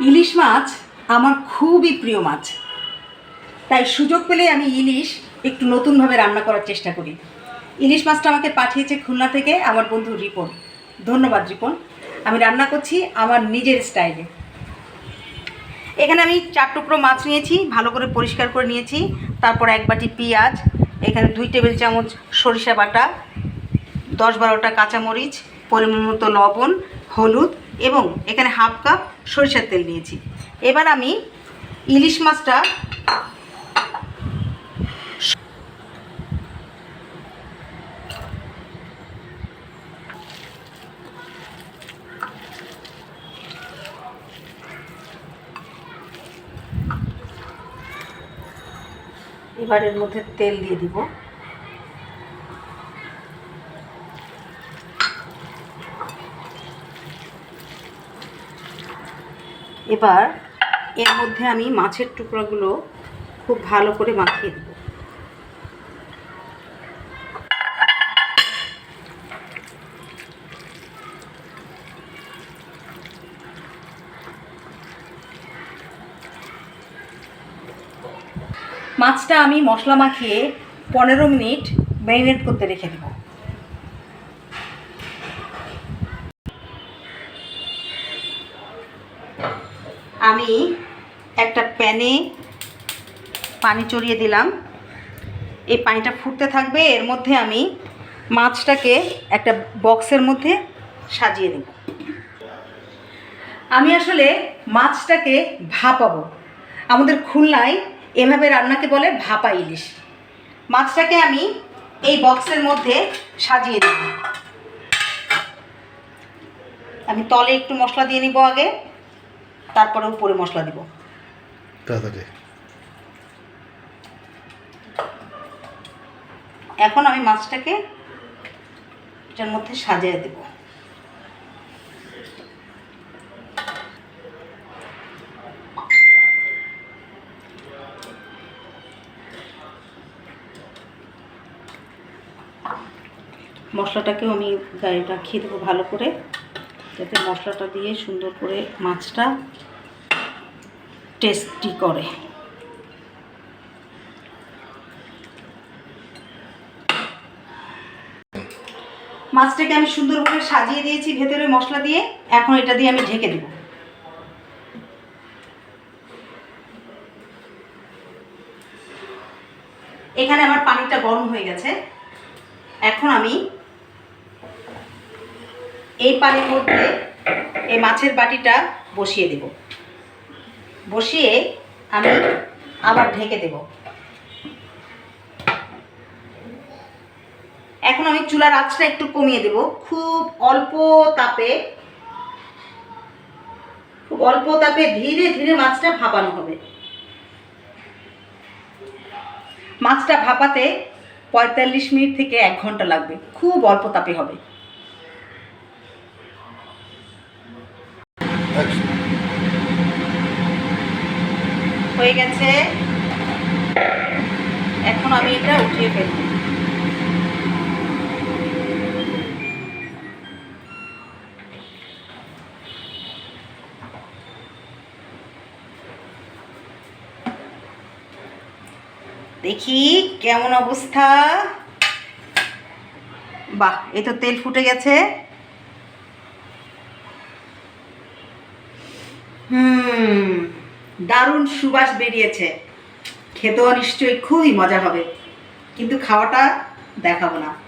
ইলিশ মাছ আমার খুবই প্রিয় মাছ। তাই সুযোগ পেলে আমি ইলিশ একটু নতুনভাবে রান্না করার চেষ্টা করি। ইলিশ মাছটা আমাকে পাঠিয়েছে খুলনা থেকে আমার বন্ধু রিপন। ধন্যবাদ, রিপন। আমি রান্না করছি আমার নিজের স্টাইলে। এখানে আমি চার টুকরো মাছ নিয়েছি, ভালো করে পরিষ্কার করে নিয়েছি। তারপর এক বাটি পেঁয়াজ, এখানে দুই টেবিল চামচ সরিষা বাটা, দশ বারোটা কাঁচামরিচ, পরিমাণ মতো লবণ, হলুদ এবং এখানে হাফ কাপ সরিষার তেল নিয়েছি। এবার আমি ইলিশ মাছটা এবার এর মধ্যে তেল দিয়ে দিব। এবার এর মধ্যে আমি মাছের টুকরাগুলো খুব ভালো করে মাখিয়ে দেব মাছটা আমি মশলা মাখিয়ে পনেরো মিনিট ম্যারিনেট করতে রেখে দেবো। আমি একটা প্যানে পানি চড়িয়ে দিলাম। এই পানিটা ফুটতে থাকবে, এর মধ্যে আমি মাছটাকে একটা বক্সের মধ্যে সাজিয়ে নেব। আমি আসলে মাছটাকে ভাপাবো। আমাদের খুলনায় এভাবে রান্নাকে বলে ভাপা ইলিশ। মাছটাকে আমি এই বক্সের মধ্যে সাজিয়ে দেব। আমি তলে একটু মশলা দিয়ে নিব আগে। তারপরে উপরে মশলা দিব। তাড়াতাড়ি। এখন আমি মাছটাকে এটার মধ্যে সাজিয়ে দেব। মশলাটাকেও আমি গায়ে রাখিয়ে দেবো ভালো করে। যাতে মশলাটা দিয়ে সুন্দর করে মাছটা টেস্টি করে। মাছটাকে আমি সুন্দরভাবে সাজিয়ে দিয়েছি ভেতরে মশলা দিয়ে। এখন এটা দিয়ে আমি ঢেকে দেব। এখানে আমার পানিটা গরম হয়ে গেছে। এখন আমি এই পানির মধ্যে এই মাছের বাটিটা বসিয়ে দেব। বসিয়ে আমি আবার ঢেকে দেবো। এখন আমি চুলার আঁচটা একটু কমিয়ে দেব। খুব অল্প তাপে, খুব অল্প তাপে ধীরে ধীরে মাছটা ভাপানো হবে। মাছটা ভাপাতে পঁয়তাল্লিশ মিনিট থেকে এক ঘণ্টা লাগবে। খুব অল্প তাপে হবে। হয়ে গেছে। এখন আমি এটা উঠিয়ে ফেলব। দেখি কেমন অবস্থা। বাহ, এ তো তেল ফুটে গেছে। হুম দারুণ সুবাস বেরিয়েছে। খেতেও নিশ্চয়ই খুবই মজা হবে। কিন্তু খাওয়াটা দেখাবো না।